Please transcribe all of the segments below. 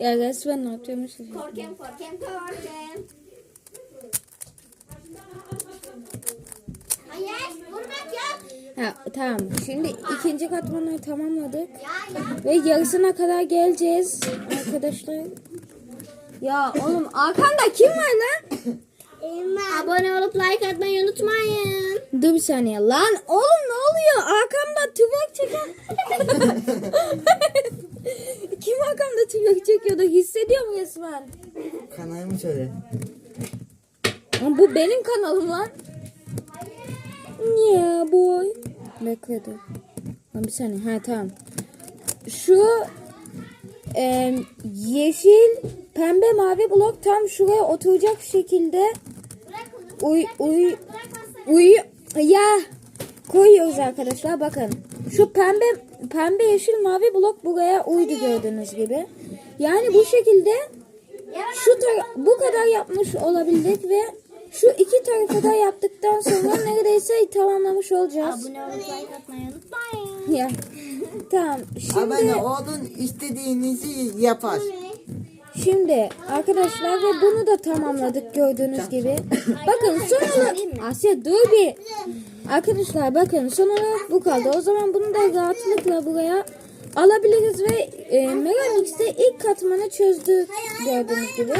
Ya resmen ne yapıyormuş? Korkem korkem korkem. Hayır vurmak yok. Ha tamam. Şimdi ikinci katmanı tamamladık. Ya ya. Ve yarısına kadar geleceğiz arkadaşlar. Ya oğlum arkanda kim var lan? Abone olup like atmayı unutmayın. Dur bir saniye. Lan oğlum ne oluyor? Arkamda tübek çeken. kim arkamda tübek çekiyordu? Hissediyorum resmen. Kanalımı söyle. Ama bu benim kanalım lan. Yeah boy. Bekle dur. Lan bir saniye. Ha tamam. Şu em, yeşil, pembe, mavi blok tam şuraya oturacak şekilde uy uy uy ya koyuyoruz arkadaşlar. Bakın. Şu pembe pembe, yeşil, mavi blok buraya uydu gördüğünüz gibi. Yani bu şekilde tara- bu kadar yapmış olabildik ve şu iki tarafı da yaptıktan sonra neredeyse tamamlamış olacağız. Abone olup like atmayı unutmayın. Ya. Tamam. Şimdi Abone olun istediğinizi yapar. şimdi arkadaşlar ve bunu da tamamladık gördüğünüz gibi. Bakın son olarak Asya dur bir. Arkadaşlar bakın son olarak bu kaldı. O zaman bunu da rahatlıkla buraya alabiliriz ve e, Megamix'te ilk katmanı çözdük gördüğünüz gibi.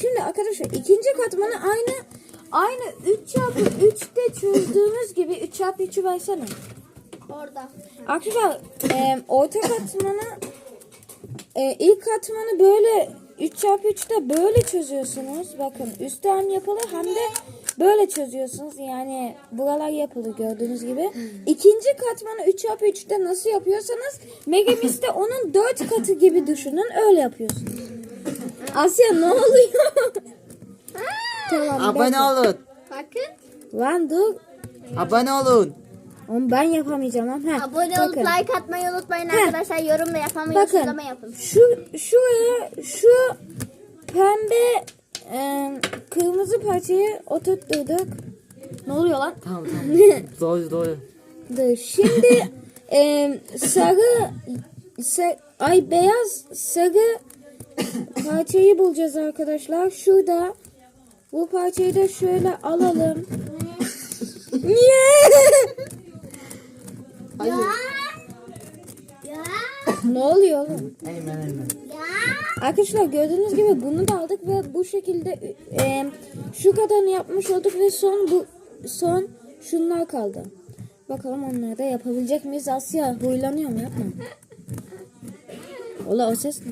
Şimdi arkadaşlar ikinci katmanı aynı aynı 3 çarpı 3'te çözdüğümüz gibi 3 çarpı 3'ü versene. Orada. Arkadaşlar e, orta katmanı e, ilk katmanı böyle 3 çarpı 3'te böyle çözüyorsunuz. Bakın üstte hem yapılı hem de böyle çözüyorsunuz. Yani buralar yapılı gördüğünüz gibi. İkinci katmanı 3 çarpı 3'te nasıl yapıyorsanız Megamix'te onun 4 katı gibi düşünün. Öyle yapıyorsunuz. Asya ne oluyor? tamam. Abone olun. Bakın. Lan dur. Abone olun. Onu ben yapamayacağım. ama. Ha, Abone olup bakın. like atmayı unutmayın Heh. arkadaşlar. Yorum da yapamıyorsunuz Bakın ama yapın. şu şuraya şu pembe e, kırmızı parçayı oturtturduk. Ne oluyor lan? Tamam tamam. doğru doğru. Dur, Şimdi e, sarı sa- ay beyaz sarı parçayı bulacağız arkadaşlar. Şurada bu parçayı da şöyle alalım. Niye? Hayır. Ya. Ne oluyor oğlum? Hemen. Ya. Arkadaşlar gördüğünüz gibi bunu da aldık ve bu şekilde e, şu kadarını yapmış olduk ve son bu son şunlar kaldı. Bakalım onları da yapabilecek miyiz? Asya huylanıyorum yapma. Ola o ses ne?